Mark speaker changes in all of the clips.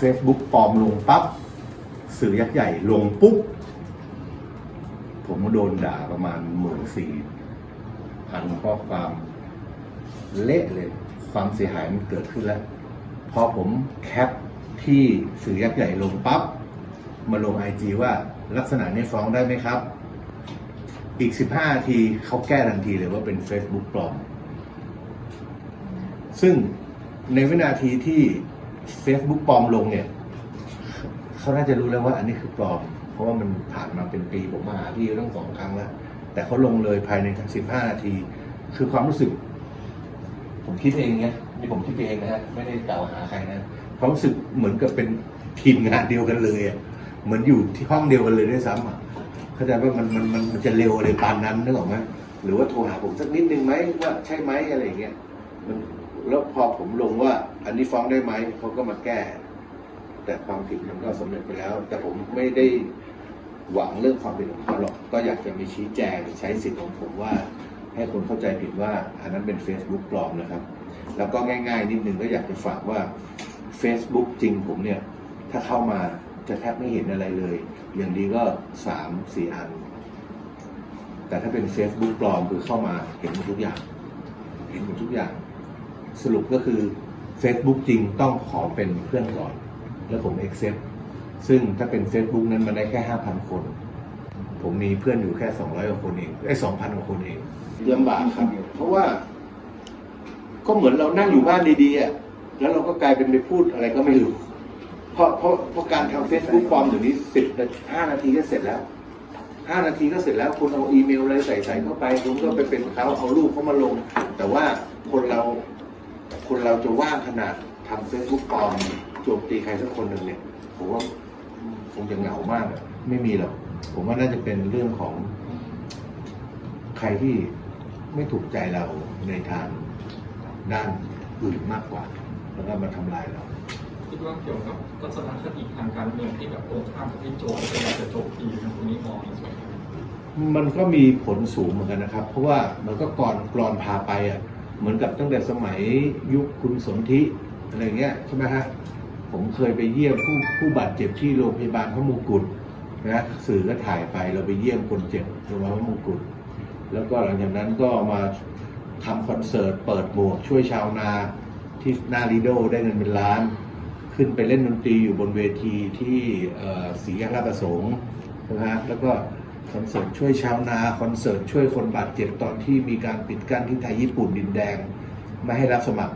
Speaker 1: Facebook ปลอมลงปั๊บสื่อยักษ์ใหญ่ลงปุ๊บ ผมก็โดนด่าประมาณหมื่นสี่พันข้อความเละเลย ความเสียหายมันเกิดขึ้นแล้ว พอผมแคปที่สื่อยักษ์ใหญ่ลงปั๊บ มาลงไอจีว่าลักษณะนี้ฟ้องได้ไหมครับ อีก 15 นาทีเขาแก้ทันทีเลยว่าเป็น Facebook ปลอม ซึ่งในวินาทีที่ Facebook ปลอมลงเนี่ยเขาน่าจะรู้แล้วว่าอันนี้คือปลอม เพราะว่ามันผ่านมาเป็นปีผมมาหาพี่ตั้งสองครั้งแล้ว แต่เขาลงเลยภายในสิบห้านาที คือความรู้สึก ผมคิดเองเนี่ยนี่ผมคิดเองนะฮะไม่ได้กล่าวหาใครนะความรู้สึกเหมือนกับเป็นทีมงานเดียวกันเลยอะเหมือนอยู่ที่ห้องเดียวกันเลยด้วยซ้ำอะเข้าใจว่ามันมันมันมันจะเร็วอะไรปานนั้นนึกออกไหมหรือว่าโทรหาผมสักนิดนึงไหมว่าใช่ไหมอะไรอย่างเงี้ยมัน แล้วพอผมลงว่า อันนี้ฟ้องได้ไหมเขาก็มาแก้ แต่ความผิดมันก็สำเร็จไปแล้ว แต่ผมไม่ได้หวังเรื่องความผิดของเขาหรอก ก็อยากจะมีชี้แจงใช้สิทธิ์ของผมว่า ให้คนเข้าใจผิดว่า อันนั้นเป็น Facebook ปลอมนะครับ แล้วก็ง่าย ๆ นิดนึงก็อยากจะฝากว่า Facebook จริงผมเนี่ย ถ้าเข้ามาจะแทบไม่เห็นอะไรเลย อย่างดีก็สามสี่อัน แต่ถ้าเป็น Facebook ปลอมคือเข้ามาเห็นหมดทุกอย่าง เห็นหมดทุกอย่าง สรุปก็คือ Facebook จริงต้องขอเป็นเพื่อนก่อน แล้วผม accept ซึ่งถ้าเป็น Facebook นั้นมันได้แค่ 5,000 คน ผมมีเพื่อนอยู่แค่ 200กว่าคนเองไอ้2,000กว่าคนเองลำบากครับ เพราะว่า ก็เหมือนเรานั่งอยู่บ้านดีๆอะแล้วเราก็กลายเป็นไปพูดอะไรก็ไม่รู้ เพราะเพราะเพราะการทำ Facebook ปลอมเดี๋ยวนี้สิบห้านาทีก็เสร็จแล้วห้านาทีก็เสร็จแล้วคุณเอาอีเมลอะไรใส่ใส่เข้าไปคุณก็ไปเป็นเขาเอารูปเขามาลง แต่ว่าคนเรา คนเราจะว่างขนาดทำ Facebook ปลอมโจมตีใครสักคนหนึ่งเนี่ยผมว่าคงจะเหงามากอะไม่มีหรอกผมว่าน่าจะเป็นเรื่องของ ใครที่ไม่ถูกใจเราในทางด้านอื่นมากกว่า แล้วก็มาทำลายเรา
Speaker 2: คิดว่าเกี่ยวกับทัศนคติทางการเมืองที่แบบตรงข้ามกับที่โจมพยายามจะโจมตีทางตรงนี้มองในส่วนนี้
Speaker 1: มันก็มีผลสูงเหมือนกันนะครับ เพราะว่ามันก็กรอนกรอนพาไปอะ เหมือนกับตั้งแต่สมัยยุคคุณสนธิอะไรเงี้ยใช่ไหมฮะผมเคยไปเยี่ยมผู้ผู้บาดเจ็บที่โรงพยาบาลพระมงกุฎนะสื่อก็ถ่ายไปเราไปเยี่ยมคนเจ็บโรงพยาบาลพระมงกุฎแล้วก็หลังจากนั้นก็มาทำคอนเสิร์ตเปิดหมวกช่วยชาวนาที่หน้าลีโดได้เงินเป็นล้าน ขึ้นไปเล่นดนตรีอยู่บนเวทีที่ศรีแยกราชประสงค์นะฮะแล้วก็ คอนเสิร์ตช่วยชาวนาคอนเสิร์ตช่วยคนบาดเจ็บตอนที่มีการปิดกั้นที่ไทยญี่ปุ่นดินแดง ไม่ให้รับสมัคร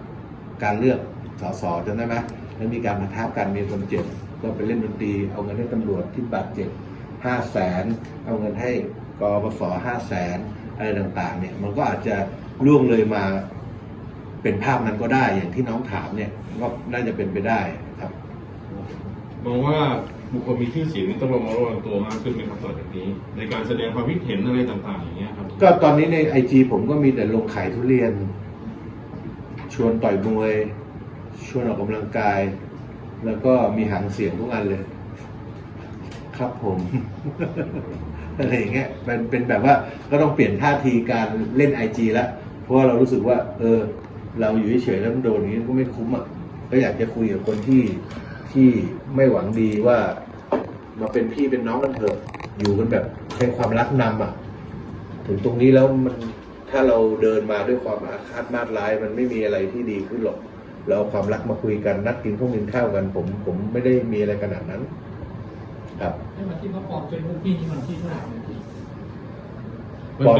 Speaker 1: การเลือกสสจำได้ไหมแล้วมีการมาท้ากันมีคนเจ็บก็ไปเล่นดนตรีเอาเงินให้ตำรวจที่บาดเจ็บห้าแสนเอาเงินให้กปสห้าแสนอะไรต่างๆเนี่ยมันก็อาจจะล่วงเลยมาเป็นภาพนั้นก็ได้อย่างที่น้องถามเนี่ยก็น่าจะเป็นไปได้ครับ
Speaker 3: มองว่าบุคคลมีชื่อเสียงนี่ต้องระมัดระวังตัวมากขึ้นไหมครับต่อจากนี้ ในการแสดงความคิดเห็นอะไรต่างๆอย่างเงี้ยครับ
Speaker 1: ก็ตอนนี้ในไอจีผมก็มีแต่ลงขายทุเรียน ชวนต่อยมวย ชวนออกกำลังกาย แล้วก็มีหางเสียงทุกอันเลย ครับผม อะไรอย่างเงี้ยเป็นเป็นแบบว่าก็ต้องเปลี่ยนท่าทีการเล่นไอจีล้วเพราะว่าเรารู้สึกว่า เออ เราอยู่เฉยๆแล้วมันโดนอย่างนี้ก็ไม่คุ้มอะก็อยากจะคุยกับคนที่ ที่ไม่หวังดีว่ามาเป็นพี่เป็นน้องกันเถอะอยู่กันแบบใช้ความรักนำอะ ถึงตรงนี้แล้วมันถ้าเราเดินมาด้วยความอาฆาตมาดร้าย มันไม่มีอะไรที่ดีขึ้นหรอก เราเอาความรักมาคุยกันนัดกินข้าวกินข้าวกัน ผมผมไม่ได้มีอะไรขนาดนั้น ครับ
Speaker 2: ให้มาที่เขาปลอมเฟซบุ๊กพี่นี่มันที่เท่าไหร่เนี่ยพี่
Speaker 3: มัน
Speaker 1: ก่อน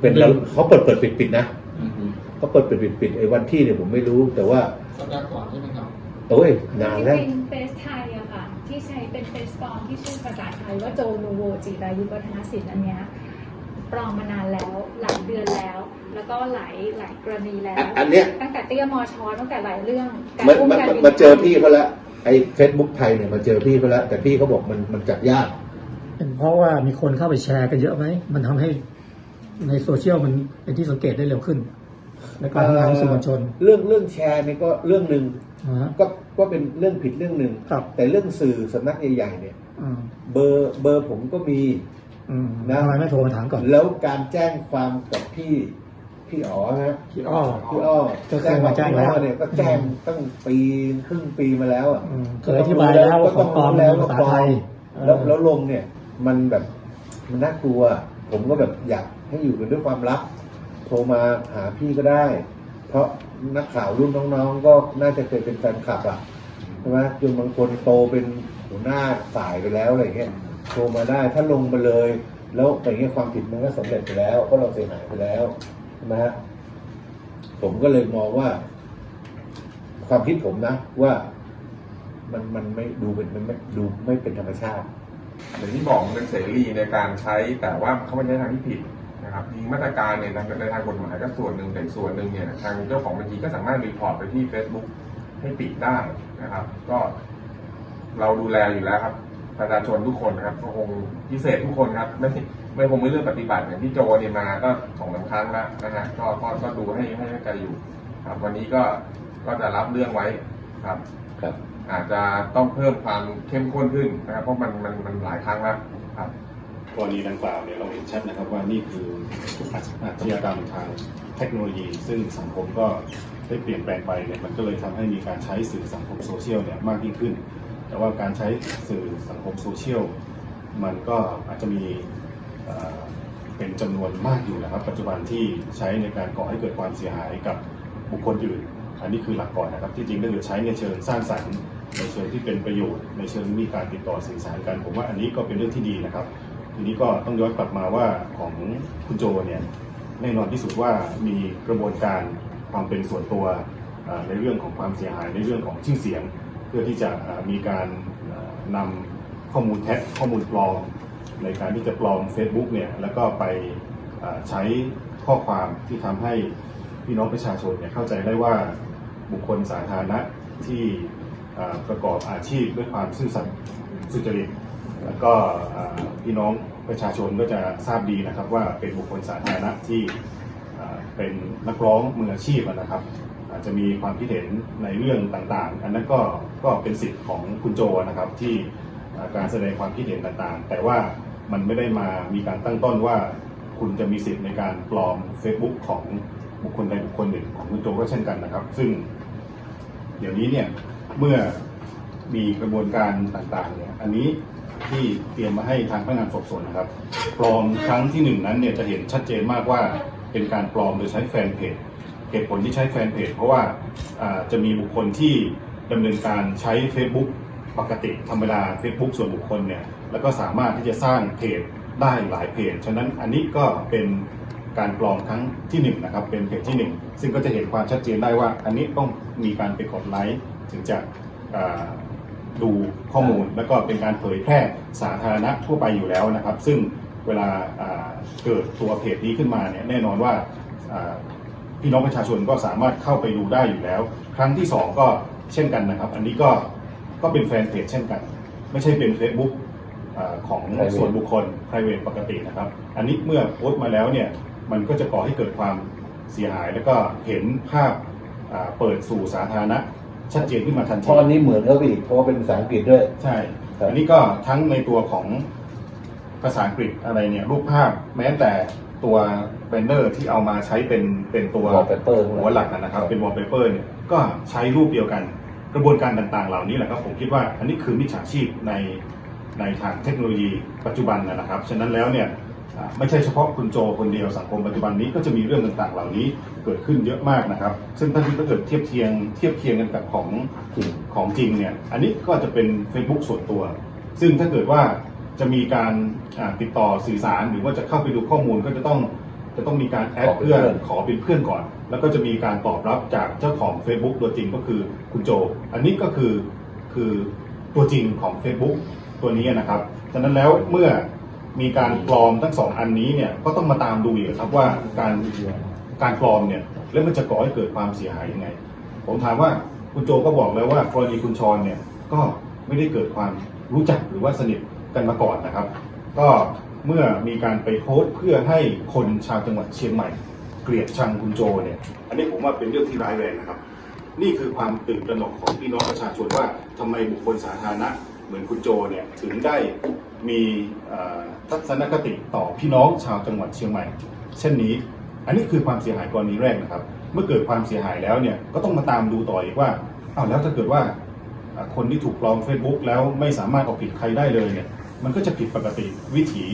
Speaker 3: เป็น
Speaker 1: เป็นแล้วเขาเปิดเปิดปิดปิดนะ
Speaker 2: อืม
Speaker 1: เขาเปิดเปิดปิดปิดไอ้วันที่เนี่ยผมไม่รู้ แต่ว่า
Speaker 2: สัปดาห์ก่อนใช่ไหมครับ
Speaker 1: โอ้ยนานแล้ว
Speaker 4: จริงๆเฟซไทยอะค่ะ ที่ใช้เป็นเฟซปลอมที่ชื่อภาษาไทยว่าโจนูโวจิรายุวัฒนศิลป์อันเนี้ยปลอมมานานแล้วหลายเดือนแล้ว แล้วก็หลายหลายกรณีแล้ว
Speaker 1: อะอันเนี้ย
Speaker 4: ตั้งแต่เตี้ยมอชอตั้งแต่หลายเรื่องการ
Speaker 1: มา
Speaker 4: อุ้ม
Speaker 1: มา
Speaker 4: การ
Speaker 1: มา
Speaker 4: บิน
Speaker 1: มาเจอพี่เขาแล้วไอ้เฟซบุ๊กไทยเนี่ยมาเจอพี่เขาแล้วแต่พี่เขาบอกมันมันจับยาก
Speaker 5: เป็นเพราะว่ามีคนเข้าไปแชร์กันเยอะไหม มันทำให้ในโซเชียลมันเป็นที่สังเกตได้เร็วขึ้น ในการทำงานของสื่อมวลชน
Speaker 1: เรื่องเรื่องแชร์นี่ก็เรื่องหนึ่ง
Speaker 5: นะฮะ
Speaker 1: ก็ก็เป็นเรื่องผิดเรื่องหนึ่ง
Speaker 5: ครับ
Speaker 1: แต่เรื่องสื่อสำนักใหญ่ๆเนี่ย
Speaker 5: อืม
Speaker 1: เบอร์เบอร์ผมก็มี
Speaker 5: อืม
Speaker 1: นะ
Speaker 5: ทำไมไม่โทรมาถามก่อน
Speaker 1: แล้วการแจ้งความกับพี่พี่อ๋อนะ
Speaker 5: พี่อ้อ
Speaker 1: พี่อ้อ
Speaker 5: ก็เคยมาแจ้งแล้ว
Speaker 1: พี่อ้อเนี่ยก็แจ้งตั้งปีครึ่งปีมาแล้วอะ
Speaker 5: อืมเคยอธิบายแล้วว่าของปลอมเป็นภาษาไทย
Speaker 1: แล้วแล้วลงเนี่ย มันแบบมันน่ากลัว ผมก็แบบอยากให้อยู่กันด้วยความลับ โทรมาหาพี่ก็ได้ เพราะนักข่าวรุ่นน้องๆ ก็น่าจะเคยเป็นแฟนคลับอะใช่ไหมจนบางคนโตเป็นหัวหน้าสายไปแล้วอะไรเงี้ยโทรมาได้ถ้าลงมาเลย แล้วอย่างเงี้ยความผิดมันก็สำเร็จไปแล้ว ก็เราเสียหายไปแล้วใช่ไหมฮะผมก็เลยมองว่า ความคิดผมนะ ว่ามันมันไม่ดูเป็นมันไม่ดูไม่เป็นธรรมชาติ
Speaker 6: อย่างที่บอกมันเป็นเสรีในการใช้แต่ว่าเขาไม่ใช้ทางที่ผิด นะครับจริงมาตรการเนี่ยในทางกฎหมายก็ส่วนหนึ่งแต่อีกส่วนหนึ่งเนี่ยทางเจ้าของบัญชีก็สามารถรีพอร์ตไปที่ Facebook ให้ปิดได้นะครับ ก็เราดูแลอยู่แล้วครับประชาชนทุกคนครับก็คงพิเศษทุกคนครับ ไม่ไม่คงไม่เลือกปฏิบัติอย่างที่โจเนี่ยมาก็สองสามครั้งแล้วนะฮะก็ก็ก็ดูให้ให้ให้ใจอยู่ครับ วันนี้ก็ก็จะรับเรื่องไว้ครับ
Speaker 1: ครับ
Speaker 6: อาจจะต้องเพิ่มความเข้มข้นขึ้นนะครับ เพราะมันมันมันหลายครั้งแล้วครับ
Speaker 7: กรณีดังกล่าวเนี่ยเราเห็นชัดนะครับว่านี่คืออาชญากรรมทางเทคโนโลยี ซึ่งสังคมก็ได้เปลี่ยนแปลงไปเนี่ยมันก็เลยทำให้มีการใช้สื่อสังคมโซเชียลเนี่ยมากยิ่งขึ้น แต่ว่าการใช้สื่อสังคมโซเชียลมันก็อาจจะมีเป็นจำนวนมากอยู่นะครับ ปัจจุบันที่ใช้ในการก่อให้เกิดความเสียหายกับบุคคลอื่น อันนี้คือหลักก่อนนะครับ ที่จริงถ้าเกิดใช้ในเชิงสร้างสรรค์ในเชิงที่เป็นประโยชน์ในเชิงมีการติดต่อสื่อสารกัน ผมว่าอันนี้ก็เป็นเรื่องที่ดีนะครับ ทีนี้ก็ต้องย้อนกลับมาว่าของคุณโจเนี่ยแน่นอนที่สุดว่ามีกระบวนการความเป็นส่วนตัวในเรื่องของความเสียหายในเรื่องของชื่อเสียง เพื่อที่จะมีการอ่านำข้อมูลเท็จข้อมูลปลอมในการที่จะปลอม Facebook เนี่ยแล้วก็ไปใช้ข้อความที่ทำให้พี่น้องประชาชนเนี่ยเข้าใจได้ว่าบุคคลสาธารณะที่ประกอบอาชีพด้วยความซื่อสัตย์สุจริต แล้วก็พี่น้องประชาชนก็จะทราบดีนะครับว่าเป็นบุคคลสาธารณะที่เป็นนักร้องมืออาชีพนะครับ อาจจะมีความคิดเห็นในเรื่องต่างๆ อันนั้นก็ก็เป็นสิทธิ์ของคุณโจนะครับที่การแสดงความคิดเห็นต่างๆ แต่ว่ามันไม่ได้มามีการตั้งต้นว่า คุณจะมีสิทธิ์ในการปลอม Facebook ของบุคคลใดบุคคลหนึ่งของคุณโจก็เช่นกันนะครับ ซึ่ง เดี๋ยวนี้เนี่ยเมื่อมีกระบวนการต่างๆเนี่ยอันนี้ ที่เตรียมมาให้ทางพนักงานสอบสวนนะครับปลอมครั้งที่หนึ่งนั้นเนี่ยจะเห็นชัดเจนมากว่าเป็นการปลอมโดยใช้แฟนเพจเหตุผลที่ใช้แฟนเพจเพราะว่าจะมีบุคคลที่ดำเนินการใช้ Facebook ปกติธรรมดา Facebook ส่วนบุคคลเนี่ยแล้วก็สามารถที่จะสร้างเพจได้หลายเพจ ฉะนั้นอันนี้ก็เป็นการปลอมครั้งที่หนึ่งนะครับเป็นเพจที่หนึ่งซึ่งก็จะเห็นความชัดเจนได้ว่า อันนี้ต้องมีการไปกดไลค์ถึงจะ ดูข้อมูล แล้วก็เป็นการเผยแพร่สาธารณะทั่วไปอยู่แล้วนะครับ ซึ่งเวลาอ่าเกิดตัวเพจนี้ขึ้นมาเนี่ยแน่นอนว่าอ่าพี่น้องประชาชนก็สามารถเข้าไปดูได้อยู่แล้ว ครั้งที่สองก็เช่นกันนะครับ อันนี้ก็ก็เป็นแฟนเพจเช่นกัน ไม่ใช่เป็น Facebook อาของ
Speaker 1: Private
Speaker 7: ส่วนบุคคล private ปกตินะครับ อันนี้เมื่อโพสต์มาแล้วเนี่ยมันก็จะก่อให้เกิดความเสียหาย แล้วก็เห็นภาพอ่าเปิดสู่สาธารณะ ชัดเจนขึ้นมาทัน
Speaker 1: เพ
Speaker 7: ที
Speaker 1: ราะอันนี้เหมือนเขาไปอีกเพราะว่าเป็นภาษาอังกฤษด้วย
Speaker 7: ใช่
Speaker 1: ครับ
Speaker 7: อันนี้ก็ทั้งในตัวของภาษาอังกฤษอะไรเนี่ย รูปภาพแม้แต่ตัวแบนเนอร์ที่เอามาใช้เป็นเป็นตัว
Speaker 1: wallpaper
Speaker 7: หัวหลักนะครับเป็นวอลเปเปอร์เนี่ยก็ใช้รูปเดียวกันกระบวนการต่างๆ เหล่านี้แหละครับผมคิดว่าอันนี้คือมิจฉาชีพในในทางเทคโนโลยีปัจจุบันนะครับ ฉะนั้นแล้วเนี่ยอ่า ไม่ใช่เฉพาะคุณโจคนเดียวสังคมปัจจุบันนี้ก็จะมีเรื่องต่างๆ เหล่านี้เกิดขึ้นเยอะมากนะครับ ซึ่งถ้าถ้าเกิดเทียบเทียงเทียบเคียงกันกับของ
Speaker 1: จริง
Speaker 7: ของจริงเนี่ยอันนี้ก็จะเป็น Facebook ส่วนตัว ซึ่งถ้าเกิดว่าจะมีการอ่าติดต่อสื่อสารหรือว่าจะเข้าไปดูข้อมูลก็จะต้องจะต้องมีการแอด
Speaker 1: ขอเป็น
Speaker 7: เพื่อน
Speaker 1: เพื่อน
Speaker 7: ขอเป็นเพื่อนก่อน แล้วก็จะมีการตอบรับจากเจ้าของ Facebook ตัวจริงก็คือคุณโจ อันนี้ก็คือคือตัวจริงของ Facebook ตัวนี้นะครับฉะนั้นแล้วเมื่อ มีการปลอมทั้งสองอันนี้เนี่ยก็ต้องมาตามดูอีกครับว่าการการปลอมเนี่ยแล้วมันจะก่อให้เกิดความเสียหายยังไง ผมถามว่าคุณโจก็บอกแล้วว่ากรณีคุณชรเนี่ยก็ไม่ได้เกิดความรู้จักหรือว่าสนิทกันมาก่อนนะครับ ก็เมื่อมีการไปโพสต์เพื่อให้คนชาวจังหวัดเชียงใหม่ เกลียดชังคุณโจเนี่ยอันนี้ผมว่าเป็นเรื่องที่ร้ายแรงนะครับ นี่คือความตื่นตระหนกของพี่น้องประชาชนว่าทำไมบุคคลสาธารณะเหมือนคุณโจเนี่ยถึงได้ มีทัศนคติต่อพี่น้องชาวจังหวัดเชียงใหม่ เช่นนี้ อันนี้คือความเสียหายกรณีแรกนะครับ เมื่อเกิดความเสียหายแล้วเนี่ยก็ต้องมาตามดูต่ออีกว่าอ้าวแล้วถ้าเกิดว่าอ่าคนที่ถูกปลอม Facebook แล้วไม่สามารถเอาผิดใครได้เลยเนี่ยมันก็จะผิดปกติวิถี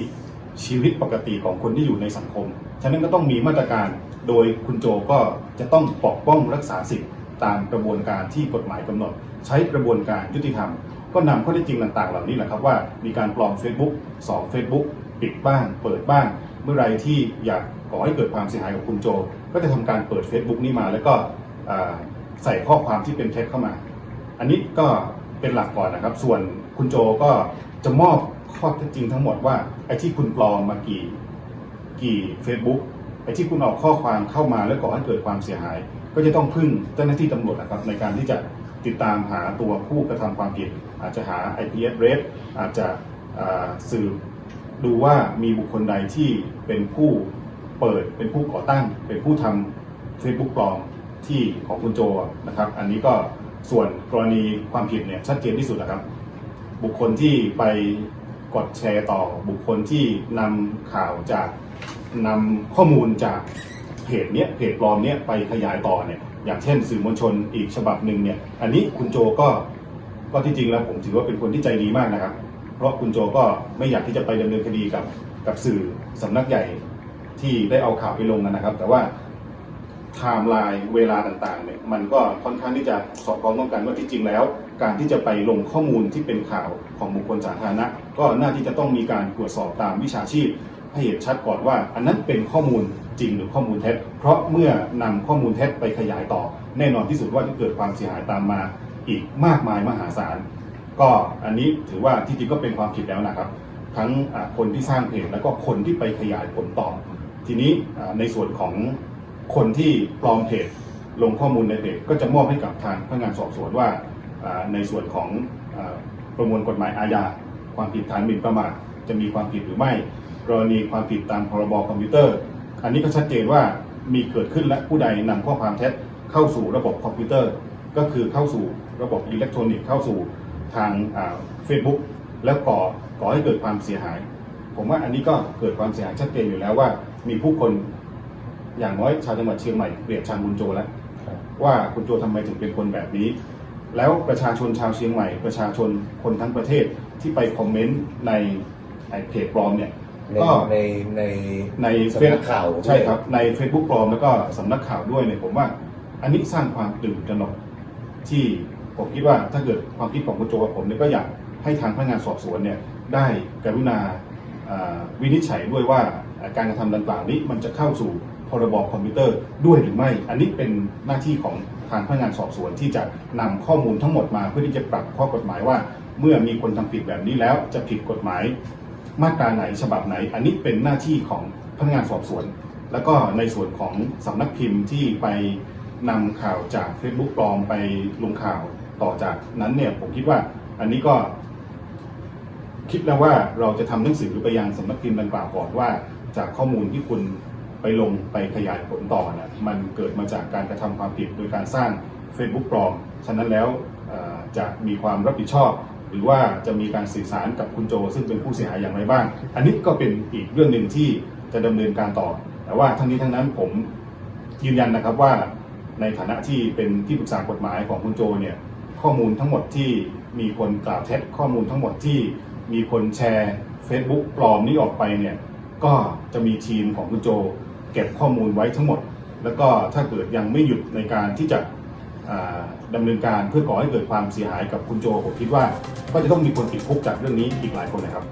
Speaker 7: ชีวิตปกติของคนที่อยู่ในสังคม ฉะนั้นก็ต้องมีมาตรการโดยคุณโจก็จะต้องปกป้องรักษาสิทธิตามกระบวนการที่กฎหมายกำหนด ใช้กระบวนการยุติธรรม ก็นำข้อเท็จจริงต่างๆ เหล่านี้แหละครับว่ามีการปลอม Facebook 2 Facebook ปิดบ้าง เปิดบ้าง เมื่อไรที่อยากก่อให้เกิดความเสียหายกับคุณโจ ก็จะทำการเปิด Facebook นี้มา แล้วก็ใส่ข้อความที่เป็นเท็จเข้ามา อันนี้ก็เป็นหลักก่อนนะครับ ส่วนคุณโจก็จะมอบข้อเท็จจริงทั้งหมดว่าไอ้ที่คุณปลอมมากี่กี่ Facebook ไอ้ที่คุณออกข้อความเข้ามาแล้วก่อให้เกิดความเสียหาย ก็จะต้องพึ่งเจ้าหน้าที่ตำรวจนะครับในการที่จะ ติดตามหาตัวผู้กระทำความผิด อาจจะหา IP address อาจจะสืบดูว่ามีบุคคลใดที่เป็นผู้เปิดเป็นผู้ก่อตั้ง เป็นผู้ทำ Facebook ปลอมที่ของคุณโจนะครับ อันนี้ก็ส่วนกรณีความผิดเนี่ยชัดเจนที่สุดนะครับ บุคคลที่ไปกดแชร์ต่อบุคคลที่นำข่าวจากนำข้อมูลจากเพจเนี้ยเพจปลอมเนี้ยไปขยายต่อเนี่ย อย่างเช่นสื่อมวลชนอีกฉบับหนึ่งเนี่ย อันนี้คุณโจก็ก็ที่จริงแล้วผมถือว่าเป็นคนที่ใจดีมากนะครับ เพราะคุณโจก็ไม่อยากที่จะไปดำเนินคดีกับกับสื่อสำนักใหญ่ที่ได้เอาข่าวไปลงนะครับ แต่ว่าไทม์ไลน์เวลาต่างๆเนี่ยมันก็ค่อนข้างที่จะสอดคล้องต้องกันว่าที่จริงแล้ว การที่จะไปลงข้อมูลที่เป็นข่าวของบุคคลสาธารณะ ก็น่าที่จะต้องมีการตรวจสอบตามวิชาชีพ ให้เห็นชัดก่อนว่า อันนั้นเป็นข้อมูลจริงหรือข้อมูลเท็จ เพราะเมื่อนำข้อมูลเท็จไปขยายต่อ แน่นอนที่สุดว่าจะเกิดความเสียหายตามมาอีกมากมายมหาศาลก็อันนี้ถือว่าที่จริงก็เป็นความผิดแล้วนะครับ ทั้งคนที่สร้างเพจแล้วก็คนที่ไปขยายผลต่อ ทีนี้ในส่วนของคนที่ปลอมเพจลงข้อมูลในเพจก็จะมอบให้กับทางพนักงานสอบสวนว่าในส่วนของประมวลกฎหมายอาญาความผิดฐานหมิ่นประมาทจะมีความผิดหรือไม่ กรณีความผิดตามพรบคอมพิวเตอร์ อันนี้ก็ชัดเจนว่ามีเกิดขึ้นและผู้ใดนำข้อความเท็จเข้าสู่ระบบคอมพิวเตอร์ ก็คือเข้าสู่ระบบอิเล็กทรอนิกส์เข้าสู่ทางเฟซบุ๊กแล้วก่อก่อให้เกิดความเสียหาย ผมว่าอันนี้ก็เกิดความเสียหายชัดเจนอยู่แล้วว่า มีผู้คนอย่างน้อยชาวจังหวัดเชียงใหม่เกลียดชังคุณโจแล้วว่าคุณโจทำไมถึงเป็นคนแบบนี้ แล้วประชาชนชาวเชียงใหม่ ประชาชนคนทั้งประเทศที่ไปคอมเมนต์ในไอเพจปลอมเนี่ย
Speaker 1: ใน
Speaker 7: ก็
Speaker 1: ในใน
Speaker 7: ใน
Speaker 1: สำนักข่าว
Speaker 7: ใช่ครับ ใน Facebook ปลอมแล้วก็สำนักข่าวด้วยเนี่ยผมว่า อันนี้สร้างความตื่นตระหนกที่ผมคิดว่าถ้าเกิดความคิดของคุณโจกับผมเนี่ยก็อยากให้ทางพนักงานสอบสวนเนี่ยได้กรุณาอ่าวินิจฉัยด้วยว่าการกระทำดังกล่าวนี้มันจะเข้าสู่พรบคอมพิวเตอร์ด้วยหรือไม่ อันนี้เป็นหน้าที่ของทางพนักงานสอบสวนที่จะนำข้อมูลทั้งหมดมาเพื่อที่จะปรับข้อกฎหมายว่า เมื่อมีคนทำผิดแบบนี้แล้วจะผิดกฎหมาย มาตราไหนฉบับไหน อันนี้เป็นหน้าที่ของพนักงานสอบสวน แล้วก็ในส่วนของสำนักพิมพ์ที่ไปนำข่าวจาก Facebook ปลอมไปลงข่าวต่อจากนั้นเนี่ยผมคิดว่าอันนี้ก็คิดแล้วว่าเราจะทำหนังสือไปยังสำนักพิมพ์ดังกล่าวก่อนว่า จากข้อมูลที่คุณไปลงไปขยายผลต่อนะมันเกิดมาจากการกระทำความผิดโดยการสร้าง Facebook ปลอม ฉะนั้นแล้วจะมีความรับผิดชอบ หรือว่าจะมีการสื่อสารกับคุณโจ ซึ่งเป็นผู้เสียหายอย่างไรบ้าง อันนี้ก็เป็นอีกเรื่องหนึ่งที่จะดำเนินการต่อ แต่ว่าทั้งนี้ทั้งนั้นผมยืนยันนะครับว่าในฐานะที่เป็นที่ปรึกษากฎหมายของคุณโจเนี่ยข้อมูลทั้งหมดที่มีคนกล่าวเท็จข้อมูลทั้งหมดที่มีคนแชร์ Facebook ปลอมนี้ออกไปเนี่ยก็จะมีทีมของคุณโจ เก็บข้อมูลไว้ทั้งหมด แล้วก็ถ้าเกิดยังไม่หยุดในการที่จะ ดำดำเนินการเพื่อก่อให้เกิดความเสียหายกับคุณโจผมคิดว่าก็จะต้องมีคนติดคุกจากเรื่องนี้อีกหลายคนนะครับ